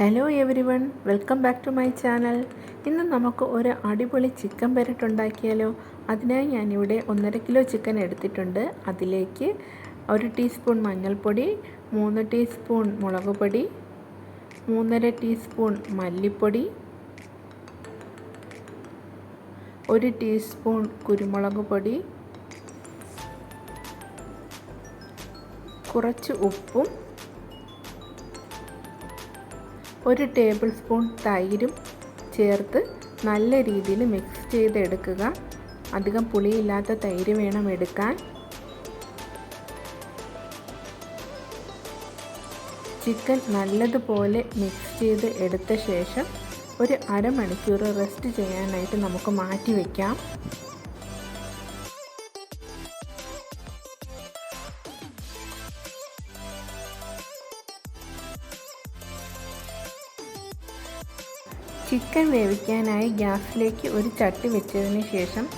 Hello everyone welcome back to my channel ഇന്ന് നമുക്ക് ഒരു അടിപൊളി ചിക്കൻ പെരട്ട് ഉണ്ടാക്കിയാലോ? അതിനായി ഞാനിവിടെ ഒന്നര കിലോ ചിക്കൻ എടുത്തിട്ടുണ്ട്. അതിലേക്ക് ഒരു ടീസ്പൂൺ മഞ്ഞൾപ്പൊടി മൂന്ന് ടീസ്പൂൺ മുളക് പൊടി മൂന്നര ടീസ്പൂൺ മല്ലിപ്പൊടി ഒരു ടീസ്പൂൺ കുരുമുളക് പൊടി കുറച്ച് ഉപ്പും ഒരു ടേബിൾ സ്പൂൺ തൈരും ചേർത്ത് നല്ല രീതിയിൽ മിക്സ് ചെയ്തെടുക്കുക. അധികം പുളിയില്ലാത്ത തൈര് വേണം എടുക്കാൻ. ചിക്കൻ നല്ലതുപോലെ മിക്സ് ചെയ്ത് എടുത്ത ശേഷം ഒരു അരമണിക്കൂർ റെസ്റ്റ് ചെയ്യാനായിട്ട് നമുക്ക് മാറ്റി വയ്ക്കാം ചിക്കൻ വേവിക്കാനായി ഗ്യാസിലേക്ക് ഒരു ചട്ടി വെച്ചതിന് ശേഷം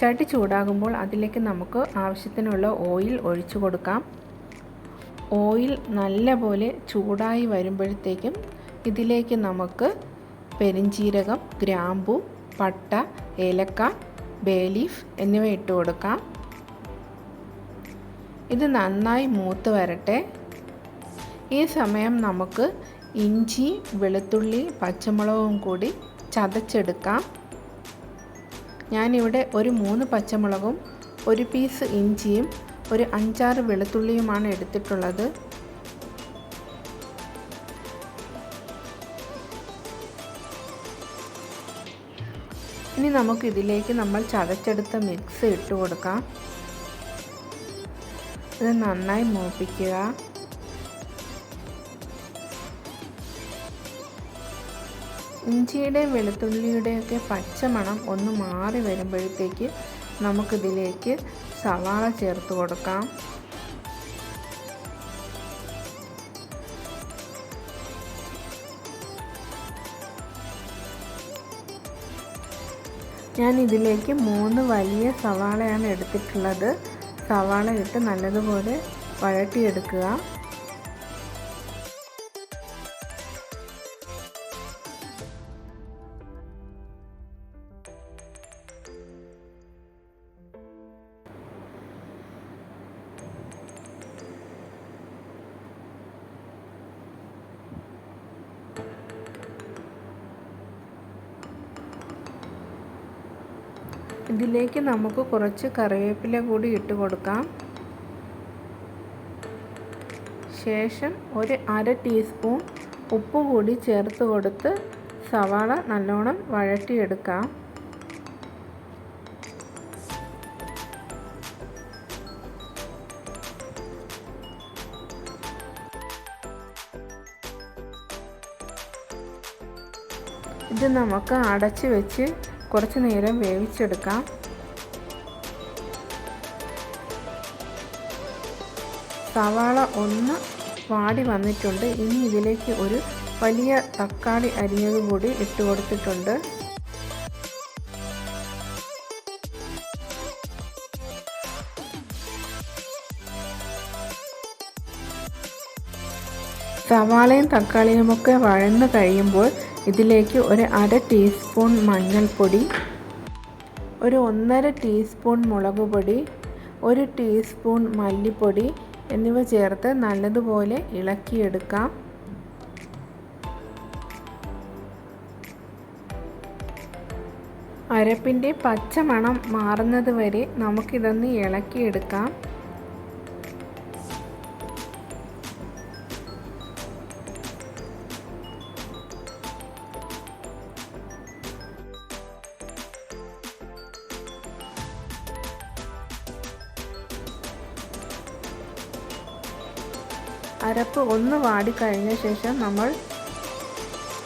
ചട്ടി ചൂടാകുമ്പോൾ അതിലേക്ക് നമുക്ക് ആവശ്യത്തിനുള്ള ഓയിൽ ഒഴിച്ചു കൊടുക്കാം. ഓയിൽ നല്ലപോലെ ചൂടായി വരുമ്പോഴത്തേക്കും ഇതിലേക്ക് നമുക്ക് പെരിഞ്ചീരകം ഗ്രാമ്പു പട്ട ഏലക്ക ബേലീഫ് എന്നിവ ഇട്ട് കൊടുക്കാം. ഇത് നന്നായി മൂത്ത് വരട്ടെ. ഈ സമയം നമുക്ക് ഇഞ്ചി വെളുത്തുള്ളി പച്ചമുളകും കൂടി ചതച്ചെടുക്കാം. ഞാനിവിടെ ഒരു മൂന്ന് പച്ചമുളകും ഒരു പീസ് ഇഞ്ചിയും ഒരു അഞ്ചാറ് വെളുത്തുള്ളിയുമാണ് എടുത്തിട്ടുള്ളത്. ഇനി നമുക്ക് ഇതിലേക്ക് നമ്മൾ ചതച്ചെടുത്ത മിക്സ് ഇട്ട് കൊടുക്കാം. ഇത് നന്നായി മൂപ്പിക്കുക. ഇഞ്ചിയുടെയും വെളുത്തുള്ളിയുടെയൊക്കെ പച്ചമണം ഒന്ന് മാറി വരുമ്പോഴത്തേക്ക് നമുക്കിതിലേക്ക് സവാള ചേർത്ത് കൊടുക്കാം. ഞാൻ ഇതിലേക്ക് മൂന്ന് വലിയ സവാളയാണ് എടുത്തിട്ടുള്ളത്. സവാള ഇട്ട് നല്ലതുപോലെ വഴട്ടിയെടുക്കുക ഇതിലേക്ക് നമുക്ക് കുറച്ച് കറിവേപ്പില കൂടി ഇട്ട് കൊടുക്കാം. ശേഷം ഒരു അര ടീസ്പൂൺ ഉപ്പ് കൂടി ചേർത്ത് കൊടുത്ത് സവാള നല്ലോണം വഴറ്റിയെടുക്കാം. ഇത് നമുക്ക് അടച്ച് വെച്ച് കുറച്ച് നേരം വേവിച്ചെടുക്കാം. സവാള ഒന്ന് വാടി വന്നിട്ടുണ്ട്. ഇനി ഇതിലേക്ക് ഒരു വലിയ തക്കാളി അരിഞ്ഞത് കൂടി ഇട്ട് കൊടുത്തിട്ടുണ്ട്. സവാളയും തക്കാളിയുമൊക്കെ വഴന്ന് കഴിയുമ്പോൾ ഇതിലേക്ക് ഒരു അര ടീസ്പൂൺ മഞ്ഞൾപ്പൊടി ഒരു ഒന്നര ടീസ്പൂൺ മുളക് പൊടി ഒരു ടീസ്പൂൺ മല്ലിപ്പൊടി എന്നിവ ചേർത്ത് നല്ലതുപോലെ ഇളക്കിയെടുക്കാം. അരപ്പിന്റെ പച്ചമണം മാറുന്നത് വരെ നമുക്കിതൊന്ന് ഇളക്കിയെടുക്കാം. അരപ്പ് ഒന്ന് വാടിക്കഴിഞ്ഞ ശേഷം നമ്മൾ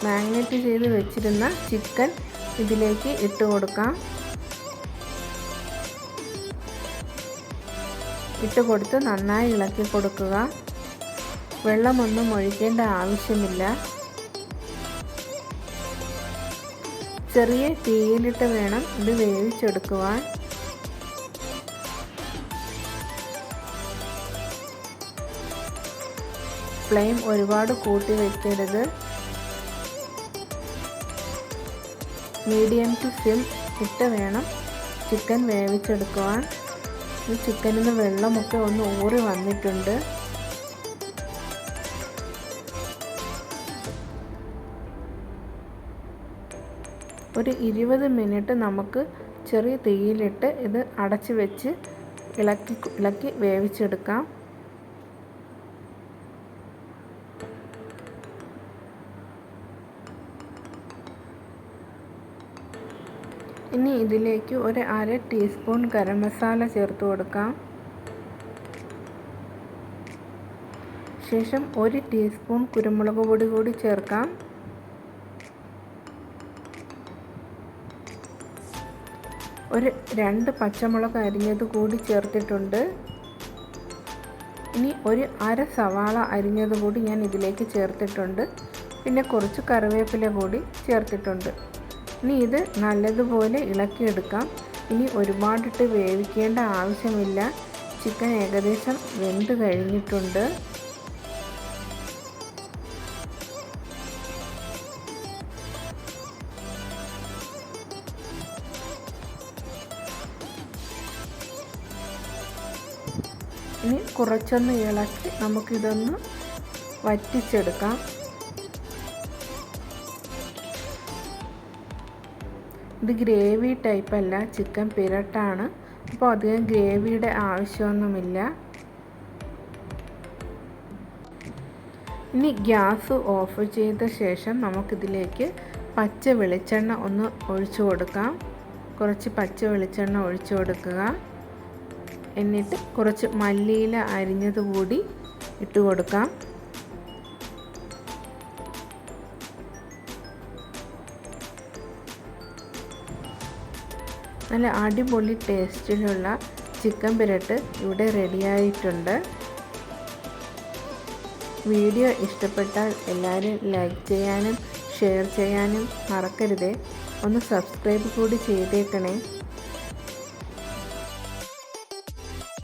മാഗ്നറ്റ് ചെയ്ത് വെച്ചിരുന്ന ചിക്കൻ ഇതിലേക്ക് ഇട്ട് കൊടുക്കാം. ഇട്ട് കൊടുത്ത് നന്നായി ഇളക്കി കൊടുക്കുക. വെള്ളമൊന്നും ഒഴിക്കേണ്ട ആവശ്യമില്ല. ചെറിയ തീയിലിട്ട് വേണം ഇത് വേവിച്ചെടുക്കുവാൻ. ഫ്ലെയിം ഒരുപാട് കൂട്ടി വയ്ക്കരുത് മീഡിയം ടു ഫിം ഇട്ട് വേണം ചിക്കൻ വേവിച്ചെടുക്കുവാൻ. ഈ ചിക്കനിൽ നിന്ന് വെള്ളമൊക്കെ ഒന്ന് ഊറി വന്നിട്ടുണ്ട്. ഒരു ഇരുപത് മിനിറ്റ് നമുക്ക് ചെറിയ തീയിലിട്ട് ഇത് അടച്ച് വെച്ച് ഇളക്കി ഇളക്കി വേവിച്ചെടുക്കാം. ഇനി ഇതിലേക്ക് ഒരു അര ടീസ്പൂൺ ഗരം മസാല ചേർത്ത് കൊടുക്കാം. ശേഷം ഒരു ടീസ്പൂൺ കുരുമുളക് പൊടി കൂടി ചേർക്കാം. ഒരു രണ്ട് പച്ചമുളക് അരിഞ്ഞത് കൂടി ചേർത്തിട്ടുണ്ട്. ഇനി ഒരു അര സവാള അരിഞ്ഞത് കൂടി ഞാൻ ഇതിലേക്ക് ചേർത്തിട്ടുണ്ട്. പിന്നെ കുറച്ച് കറിവേപ്പില കൂടി ചേർത്തിട്ടുണ്ട്. ഇനി ഇത് നല്ലതുപോലെ ഇളക്കിയെടുക്കാം. ഇനി ഒരുപാടിട്ട് വേവിക്കേണ്ട ആവശ്യമില്ല. ചിക്കൻ ഏകദേശം വെന്ത് കഴിഞ്ഞിട്ടുണ്ട്. ഇനി കുറച്ചൊന്ന് ഇളക്കി നമുക്കിതൊന്ന് വറ്റിച്ചെടുക്കാം. ഇത് ഗ്രേവി ടൈപ്പ് അല്ല ചിക്കൻ പിരട്ടാണ്. അപ്പോൾ അധികം ഗ്രേവിയുടെ ആവശ്യമൊന്നുമില്ല. ഇനി ഗ്യാസ് ഓഫ് ചെയ്ത ശേഷം നമുക്കിതിലേക്ക് പച്ച വെളിച്ചെണ്ണ ഒന്ന് ഒഴിച്ചു കൊടുക്കാം. കുറച്ച് പച്ച വെളിച്ചെണ്ണ ഒഴിച്ചു കൊടുക്കുക. എന്നിട്ട് കുറച്ച് മല്ലിയില അരിഞ്ഞത് കൂടി ഇട്ട് കൊടുക്കാം. നല്ല അടിപൊളി ടേസ്റ്റിലുള്ള ചിക്കൻ പുരട്ട് ഇവിടെ റെഡിയായിട്ടുണ്ട്. വീഡിയോ ഇഷ്ടപ്പെട്ടാൽ എല്ലാവരും ലൈക്ക് ചെയ്യാനും ഷെയർ ചെയ്യാനും മറക്കരുതേ. ഒന്ന് സബ്സ്ക്രൈബ് കൂടി ചെയ്തേക്കണേ.